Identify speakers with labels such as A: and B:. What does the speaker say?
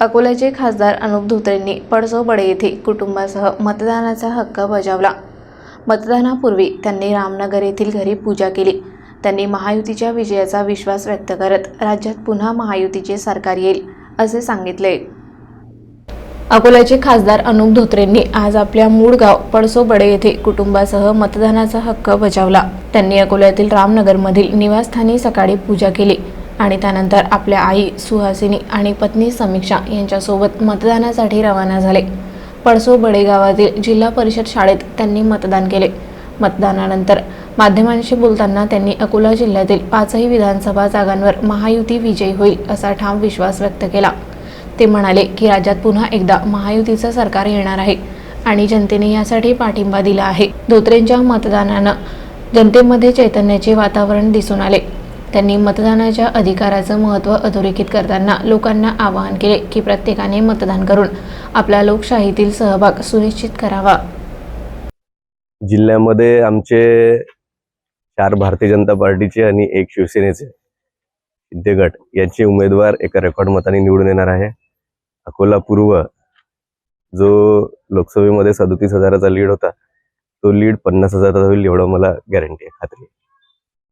A: अकोल्याचे खासदार अनुप धोत्रेंनी पडसोबडे येथे कुटुंबासह मतदानाचा हक्क बजावला. मतदानापूर्वी त्यांनी रामनगर येथील घरी पूजा केली. त्यांनी महायुतीच्या विजयाचा विश्वास व्यक्त करत राज्यात पुन्हा महायुतीचे सरकार येईल असे सांगितले. अकोल्याचे खासदार अनुप धोत्रेंनी आज आपल्या मूळ गाव पडसोबडे येथे कुटुंबासह मतदानाचा हक्क बजावला. त्यांनी अकोल्यातील रामनगरमधील निवासस्थानी सकाळी पूजा केली. आणि त्यानंतर आपल्या आई सुहासिनी आणि पत्नी समीक्षा यांच्यासोबत मतदानासाठी रवाना झाले. पडसो बडेगावातील जिल्हा परिषद शाळेत त्यांनी मतदान केले. मतदानानंतर माध्यमांशी बोलताना त्यांनी अकोला जिल्ह्यातील पाचही विधानसभा जागांवर महायुती विजयी होईल असा ठाम विश्वास व्यक्त केला. ते म्हणाले की राज्यात पुन्हा एकदा महायुतीचं सरकार येणार आहे आणि जनतेने यासाठी पाठिंबा दिला आहे. धोत्रेंच्या मतदानानं जनतेमध्ये चैतन्याचे वातावरण दिसून आले. त्यांनी मतदानाच्या अधिकाराचं महत्त्व अधोरेखित करताना लोकांना आवाहन केले की प्रत्येकाने मतदान करून आपला लोकशाहीतील सहभाग सुनिश्चित करावा.
B: जिल्ह्यामध्ये आमचे चार भारतीय जनता पार्टीचे आणि एक शिवसेनेचे शिंदे याचे यांचे उमेदवार एका रेकॉर्ड मताने निवडून येणार आहे. अकोला पूर्व जो लोकसभेमध्ये सदोतीस हजाराचा लीड होता तो लीड पन्नास हजाराचा होईल एवढं मला गॅरंटी आहे खात्री